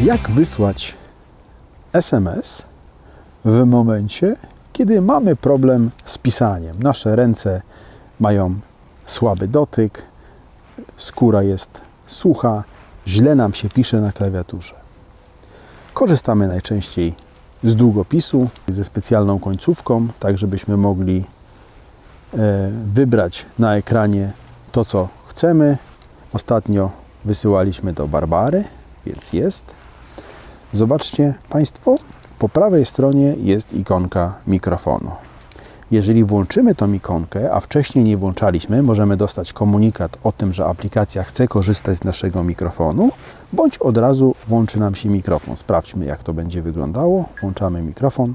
Jak wysłać SMS w momencie, kiedy mamy problem z pisaniem? Nasze ręce mają słaby dotyk, skóra jest sucha, źle nam się pisze na klawiaturze. Korzystamy najczęściej z długopisu ze specjalną końcówką, tak żebyśmy mogli e, wybrać na ekranie to, co chcemy. Ostatnio wysyłaliśmy do Barbary, więc jest. Zobaczcie Państwo, po prawej stronie jest ikonka mikrofonu. Jeżeli włączymy tą ikonkę, a wcześniej nie włączaliśmy, możemy dostać komunikat o tym, że aplikacja chce korzystać z naszego mikrofonu, bądź od razu włączy nam się mikrofon. Sprawdźmy, jak to będzie wyglądało. Włączamy mikrofon.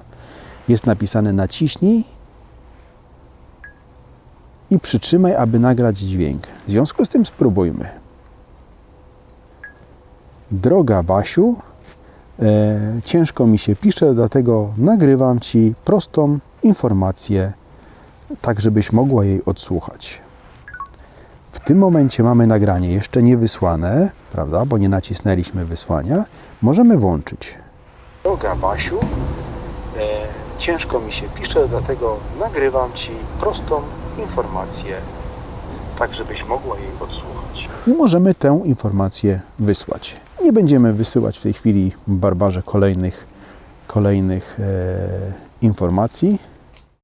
Jest napisane naciśnij i przytrzymaj, aby nagrać dźwięk. W związku z tym spróbujmy. Droga Basiu, e, ciężko mi się pisze, dlatego nagrywam Ci prostą informację, tak żebyś mogła jej odsłuchać. W tym momencie mamy nagranie jeszcze nie wysłane, prawda, bo nie nacisnęliśmy wysłania. Możemy włączyć. Droga Basiu, e, ciężko mi się pisze, dlatego nagrywam Ci prostą informację, tak żebyś mogła jej odsłuchać. I możemy tę informację wysłać. Nie będziemy wysyłać w tej chwili Barbarze kolejnych, kolejnych e, informacji.